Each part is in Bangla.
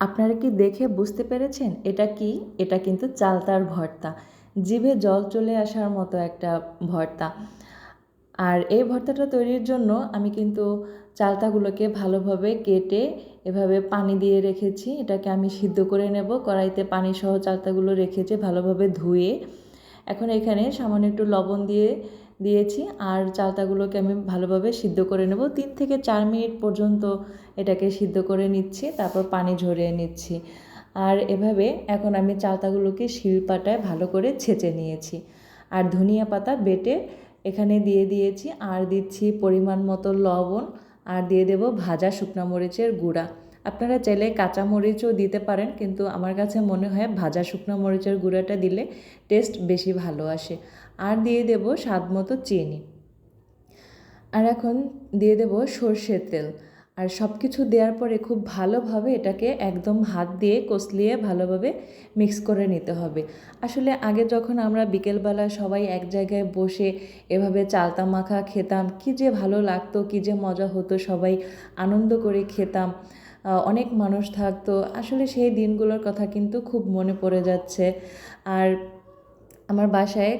আপনারা কি দেখে বুঝতে পেরেছেন? এটা কি? এটা কিন্তু চালতার ভর্তা। জিভে জল চলে আসার মতো একটা ভর্তা। আর এই ভর্তাটা তৈরির জন্য আমি কিন্তু চালতাগুলোকে ভালোভাবে কেটে এভাবে পানি দিয়ে রেখেছি। এটাকে আমি সিদ্ধ করে নেব। কড়াইতে পানি সহ চালতাগুলো রেখেছি ভালোভাবে ধুয়ে। এখন এখানে সামান্য একটু লবণ দিয়ে দিয়েছি আর চালতাগুলোকে আমি ভালোভাবে সিদ্ধ করে নেব। তিন থেকে চার মিনিট পর্যন্ত এটাকে সিদ্ধ করে নিচ্ছি, তারপর পানি ঝরিয়ে নিচ্ছি। আর এভাবে এখন আমি চালতাগুলোকে শিলপাটায় ভালো করে ছেঁচে নিয়েছি। আর ধনিয়া পাতা বেটে এখানে দিয়ে দিয়েছি। আর দিচ্ছি পরিমাণ মতো লবণ। আর দিয়ে দেব ভাজা শুকনো মরিচের গুঁড়া। আপনারা চাইলে কাঁচা মরিচও দিতে পারেন, কিন্তু আমার কাছে মনে হয় ভাজা শুকনো মরিচের গুঁড়াটা দিলে টেস্ট বেশি ভালো আসে। আর দিয়ে দেব স্বাদ মতো চিনি। আর এখন দিয়ে দেব সর্ষের তেল। আর সব কিছু দেওয়ার পরে খুব ভালোভাবে এটাকে একদম হাত দিয়ে কষলিয়ে ভালোভাবে মিক্স করে নিতে হবে। আসলে আগে যখন আমরা বিকেলবেলা সবাই এক জায়গায় বসে এভাবে চালতা মাখা খেতাম, কি যে ভালো লাগতো, কি যে মজা হতো, সবাই আনন্দ করে খেতাম। অনেক মানুষ থাকতো। আসলে সেই দিনগুলোর কথা কিন্তু খুব মনে পড়ে যাচ্ছে। আর আমার বাসায়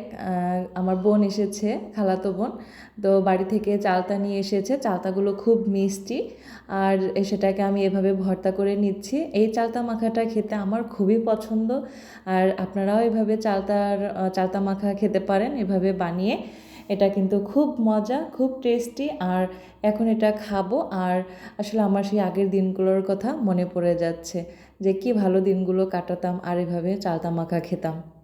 আমার বোন এসেছে, খালাতো বোন। তো বাড়ি থেকে চালতা নিয়ে এসেছে। চালতাগুলো খুব মিষ্টি। আর সেটাকে আমি এভাবে ভর্তা করে নিচ্ছি। এই চালতা মাখাটা খেতে আমার খুবই পছন্দ। আর আপনারাও এভাবে চালতার চালতা মাখা খেতে পারেন এভাবে বানিয়ে। এটা কিন্তু খুব মজা, খুব টেস্টি আর এখন এটা খাব আর আসলে আমার সেই আগের দিনগুলোর কথা মনে পড়ে যাচ্ছে যে কি ভালো দিনগুলো কাটাতাম আর এভাবে চালতা মাখা খেতাম।